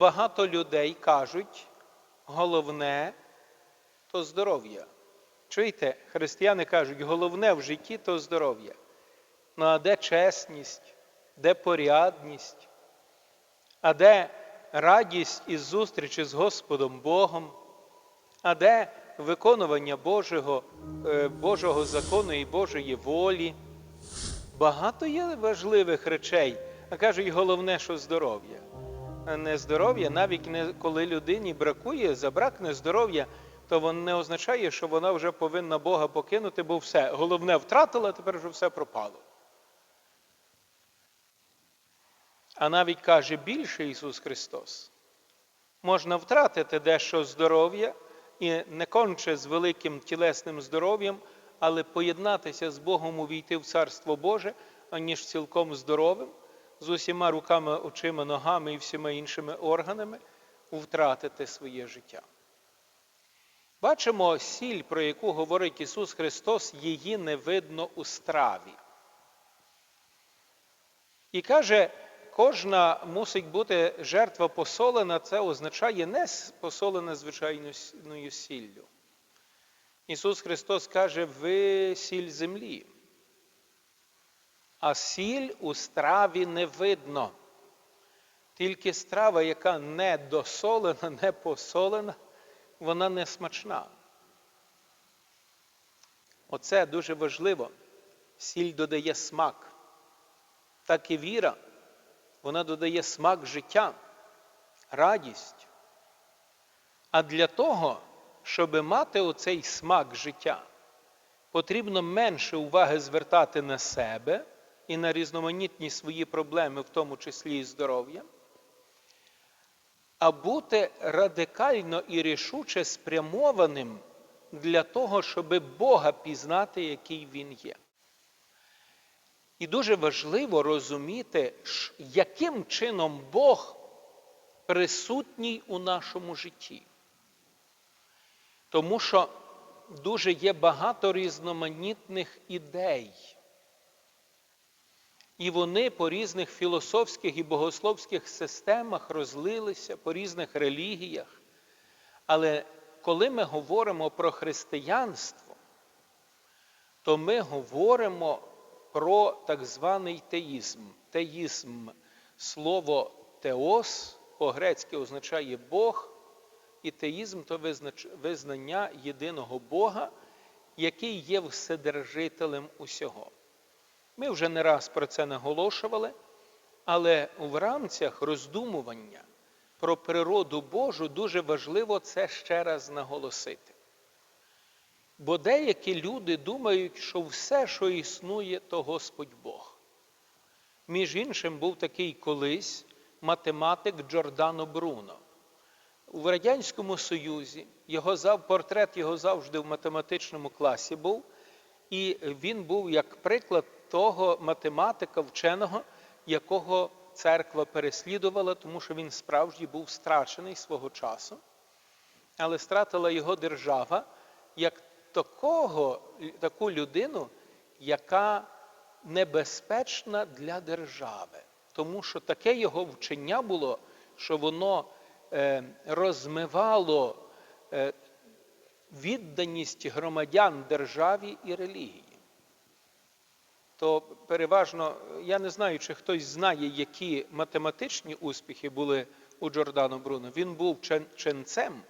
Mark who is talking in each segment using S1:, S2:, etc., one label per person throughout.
S1: Багато людей кажуть, головне то здоров'я. Чуєте, християни кажуть, головне в житті то здоров'я. Ну а де чесність, де порядність, а де радість із зустрічі з Господом Богом, а де виконування Божого, е, Божого закону і Божої волі? Багато є важливих речей, а кажуть, головне, що здоров'я. А не здоров'я, навіть не коли людині бракує, забракне здоров'я, то воно не означає, що вона вже повинна Бога покинути, бо все, головне втратила, тепер вже все пропало. А навіть каже більше Ісус Христос. Можна втратити дещо здоров'я і не конче з великим тілесним здоров'ям, але поєднатися з Богом, увійти в Царство Боже, аніж цілком здоровим, з усіма руками, очима, ногами і всіма іншими органами втратити своє життя. Бачимо сіль, про яку говорить Ісус Христос, її не видно у страві. І каже, кожна мусить бути жертва посолена, це означає не посолена звичайною сіллю. Ісус Христос каже, ви сіль землі. А сіль у страві не видно. Тільки страва, яка не досолена, не посолена, вона не смачна. Оце дуже важливо. Сіль додає смак. Так і віра, вона додає смак життя, радість. А для того, щоб мати оцей смак життя, потрібно менше уваги звертати на себе і на різноманітні свої проблеми, в тому числі і здоров'я, а бути радикально і рішуче спрямованим для того, щоб Бога пізнати, який Він є. І дуже важливо розуміти, яким чином Бог присутній у нашому житті. Тому що дуже є багато різноманітних ідей. І вони по різних філософських і богословських системах розлилися, по різних релігіях. Але коли ми говоримо про християнство, то ми говоримо про так званий теїзм. Теїзм слово теос по-грецьки означає Бог, і теїзм то визнання єдиного Бога, який є вседержителем усього. Ми вже не раз про це наголошували, але в рамцях роздумування про природу Божу дуже важливо це ще раз наголосити. Бо деякі люди думають, що все, що існує, то Господь Бог. Між іншим, був такий колись математик Джордано Бруно. В Радянському Союзі його портрет його завжди в математичному класі був, і він був як приклад того математика, вченого, якого церква переслідувала, тому що він справді був страчений свого часу, але стратила його держава як такого, таку людину, яка небезпечна для держави. Тому що таке його вчення було, що воно е, розмивало е, відданість громадян державі і релігії. То переважно, я не знаю, чи хтось знає, які математичні успіхи були у Джордано Бруно. Він був ченцем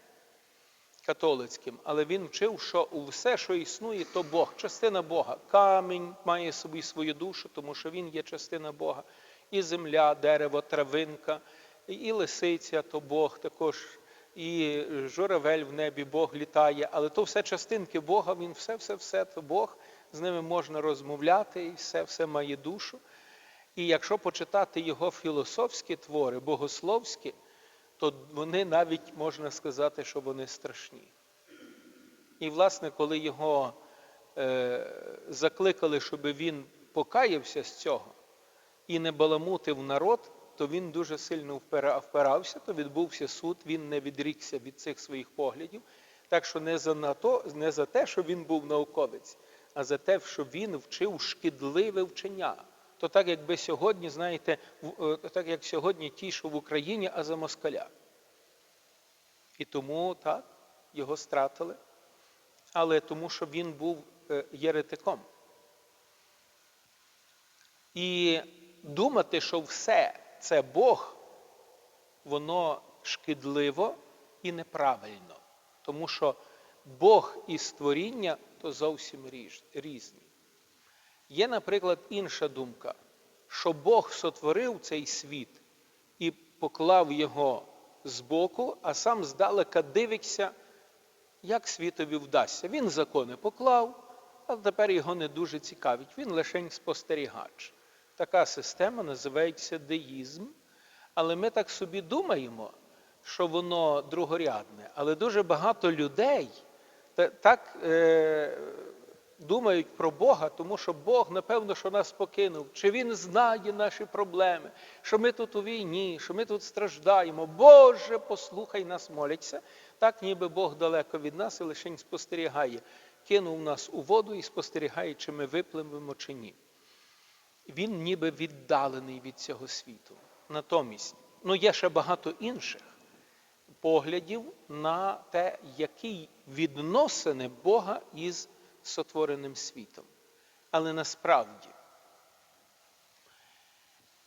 S1: католицьким, але він вчив, що все, що існує, то Бог, частина Бога. Камінь має собі свою душу, тому що він є частина Бога. І земля, дерево, травинка, і лисиця то Бог також, і журавель в небі Бог літає. Але то все частинки Бога, він все-все-все то Бог. З ними можна розмовляти, і все все має душу. І якщо почитати його філософські твори, богословські, то вони навіть можна сказати, що вони страшні. І, власне, коли його е, закликали, щоб він покаявся з цього і не баламутив народ, то він дуже сильно впирався, то відбувся суд, він не відрікся від цих своїх поглядів. Так що не за, на то, не за те, що він був науковець, а за те, що він вчив шкідливе вчення. То так, якби сьогодні, знаєте, так як сьогодні ті, що в Україні, а за москаля. І тому так, його стратили, але тому, що він був е, єретиком. І думати, що все це Бог, воно шкідливо і неправильно. Тому що Бог і створіння то зовсім різні. Є, наприклад, інша думка, що Бог сотворив цей світ і поклав його збоку, а сам здалека дивиться, як світові вдасться. Він закони поклав, а тепер його не дуже цікавить. Він лише спостерігач. Така система називається деїзм. Але ми так собі думаємо, що воно другорядне. Але дуже багато людей так е, думають про Бога, тому що Бог, напевно, що нас покинув. Чи Він знає наші проблеми, що ми тут у війні, що ми тут страждаємо. Боже, послухай нас, моляться. Так, ніби Бог далеко від нас і лише спостерігає. Кинув нас у воду і спостерігає, чи ми випливемо, чи ні. Він ніби віддалений від цього світу. Натомість, ну є ще багато інших поглядів на те, які відносини Бога із сотвореним світом. Але насправді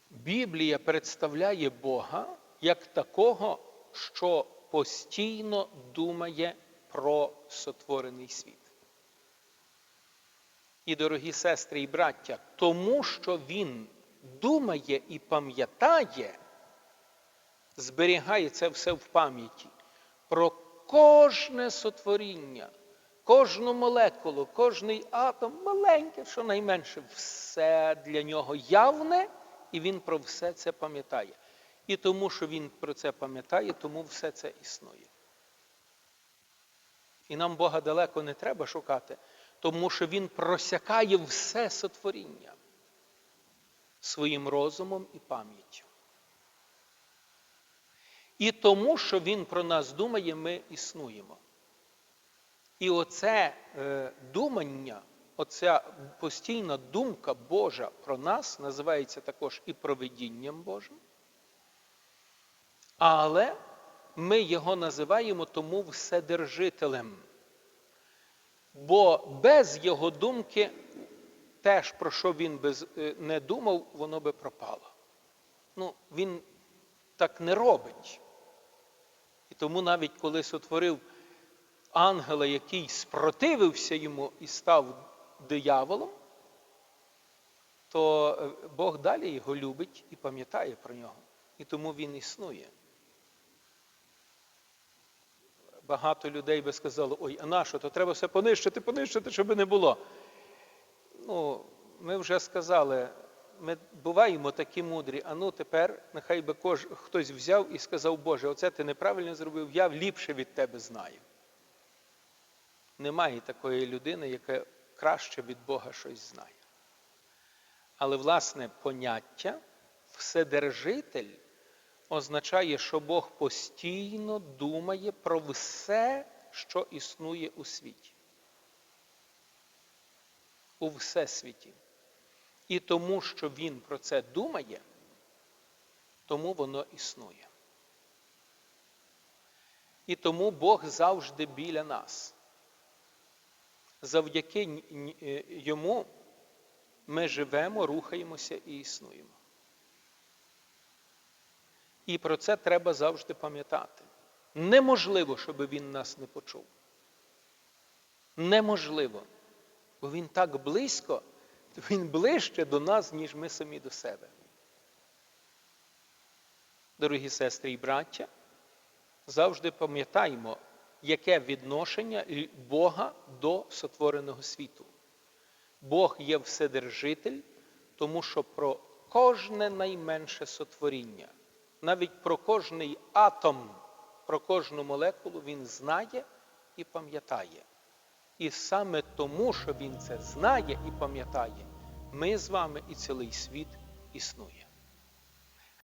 S1: Біблія представляє Бога як такого, що постійно думає про сотворений світ. І, дорогі сестри і браття, тому що він думає і пам'ятає, зберігає це все в пам'яті про кожне сотворіння, кожну молекулу, кожний атом, маленьке, що найменше, все для нього явне, і він про все це пам'ятає. І тому, що він про це пам'ятає, тому все це існує. І нам Бога далеко не треба шукати, тому що Він просякає все сотворіння своїм розумом і пам'яттю. І тому, що Він про нас думає, ми існуємо. І оце е, думання, оця постійна думка Божа про нас називається також і провидінням Божим. Але ми його називаємо тому вседержителем. Бо без його думки теж, про що він без, е, не думав, воно би пропало. Ну, він так не робить. Тому навіть коли сотворив ангела, який спротивився йому і став дияволом, то е, Бог далі його любить і пам'ятає про нього. І тому він існує. Багато людей би сказали, ой, а на що, то треба все понищити, понищити, щоб не було. Ну, ми вже сказали, ми буваємо такі мудрі, а ну тепер нехай би кож, хтось взяв і сказав, Боже, оце ти неправильно зробив, я ліпше від тебе знаю. Немає такої людини, яка краще від Бога щось знає. Але, власне, поняття Вседержитель означає, що Бог постійно думає про все, що існує у світі. У всесвіті. І тому, що Він про це думає, тому воно існує. І тому Бог завжди біля нас. Завдяки е, йому ми живемо, рухаємося і існуємо. І про це треба завжди пам'ятати. Неможливо, щоб він нас не почув. Неможливо. Бо він так близько, він ближче до нас, ніж ми самі до себе. Дорогі сестри і браття, завжди пам'ятаємо, яке відношення Бога до сотвореного світу. Бог є Вседержитель, тому що про кожне найменше сотворіння, навіть про кожний атом, про кожну молекулу Він знає і пам'ятає. І саме тому, що Він це знає і пам'ятає, ми з вами і цілий світ існує.